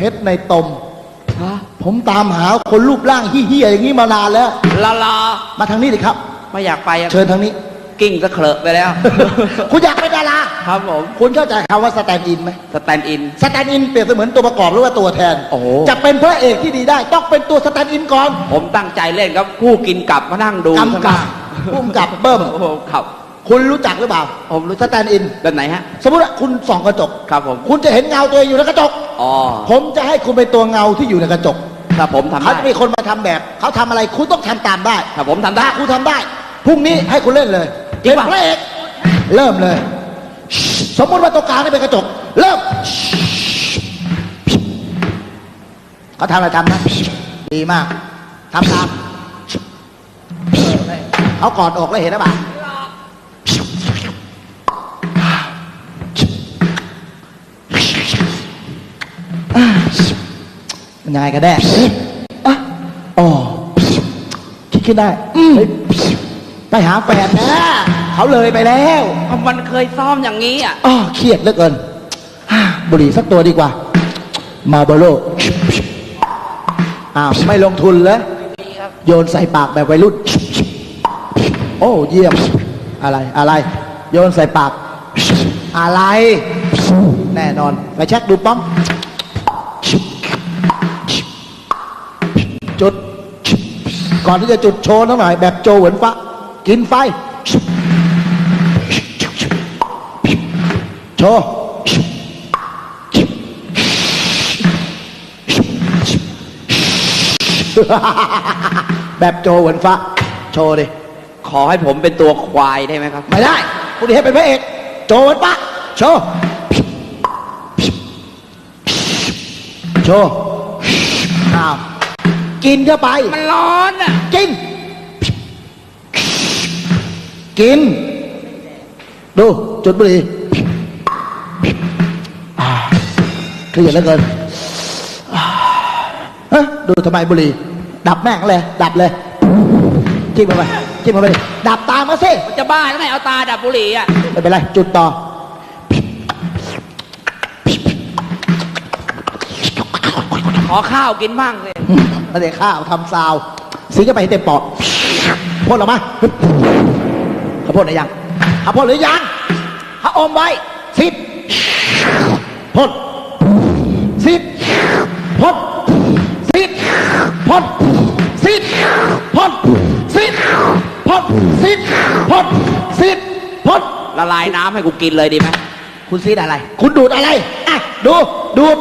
เพชรในตม ฮะผมตามหาคนรูปร่างเฮี้ยๆอย่างนี้มานานแล้ว ลาลามาทางนี้ดิครับ ไม่อยากไปอะเชิญทางนี้ กิ้งสะเคลอะไปแล้ว คุณอยากเป็นดารา ครับผม คุณเข้าใจคำว่าสแตนด์อินไหมสแตนด์อิน สแตนด์อินเปรียบเสมือนตัวประกอบหรือว่าตัวแทนโอ้โห จะเป็นพระเอกที่ดีได้ ต้องเป็นตัวสแตนด์อินก่อนผมตั้งใจเล่นครับผู้กินกลับมานั่งดูกำกับข้างหน้าพุ่มกับเบิ้ม โอ้โหครับ คุณรู้จักหรือเปล่าผมรู้สแตนด์อิน แบบไหนฮะ สมมติว่าคุณส่องกระจก ครับผม คุณจะเห็นเงาตัวเองอยู่ในกระจก อ๋อ ผมจะให้คุณเป็นตัวเงาที่อยู่ในกระจก ถ้าผมทำเขาได้จะมีคนมาทำแบบ เขาทำอะไรคุณต้องทำตามได้ถ้าผมทำได้ ถ้าคุณทำได้ พรุ่งนี้ให้คุณเล่นเลยจริงเป็นปะพระเอกเริ่มเลย สมมติว่าตรงกลางนี่เป็นกระจก เริ่มเขาทำอะไรทำนะ ดีมากทำตามเขากอดอกแล้วเห็นหรือเปล่า มันยังไงกันแน่อะอ๋อคิดขึ้นได้เฮ้ยไปหาแฟนนะเขาเลยไปแล้วมันเคยซ้อมอย่างนี้อะอ้อเครียดเหลือเกินอ่าบุหรี่สักตัวดีกว่า มาบโลอ้าวไม่ลงทุนเลยโยนใส่ปากแบบวัยรุ่น โอ้เยี่ยม อะไรอะไร โยนใส่ปาก อะไร แน่นอนไปเช็คดูป้อม จุด ก่อนที่จะจุดโชว์นิดหน่อยแบบโจเหวินฟ้ากินไฟ โชว์แบบโจเหวินฟ้า โชว์ดิ ขอให้ผมเป็นตัวควายได้ไหมครับ ไม่ได้คุณดีให้เป็นพระเอก โจเหวินฟ้า โชว์โชว์อ้าว กินเข้าไป มันร้อนอะ กิน กิน ดู จุดบุหรี่อ่าเครียดเหลือเกินอ่าฮะดูทำไมบุหรี่ดับแม่งเลย ดับเลย จิ้มเข้าไป จิ้มเข้าไปดิดับตามมาสิ มันจะบ้าแล้วไงเอาตาดับบุหรี่อะ ไม่เป็นไร จุดต่อ ขอข้าวกินบ้างเลยอืม ไม่ได้ข้าวทำซาวสีเข้าไปให้เต็มปอดพ่นออกมาเขาพ่นหรือยังเขาพ่นหรือยังเขาอมไว้สิบพ่นสิบพ่นสิบพ่นสิบพ่นสิบพ่นสิบพ่นสิบพ่นละลายน้ำให้กูกินเลยดีไหมคุณซีดอะไร คุณดูดอะไรอะดูดูด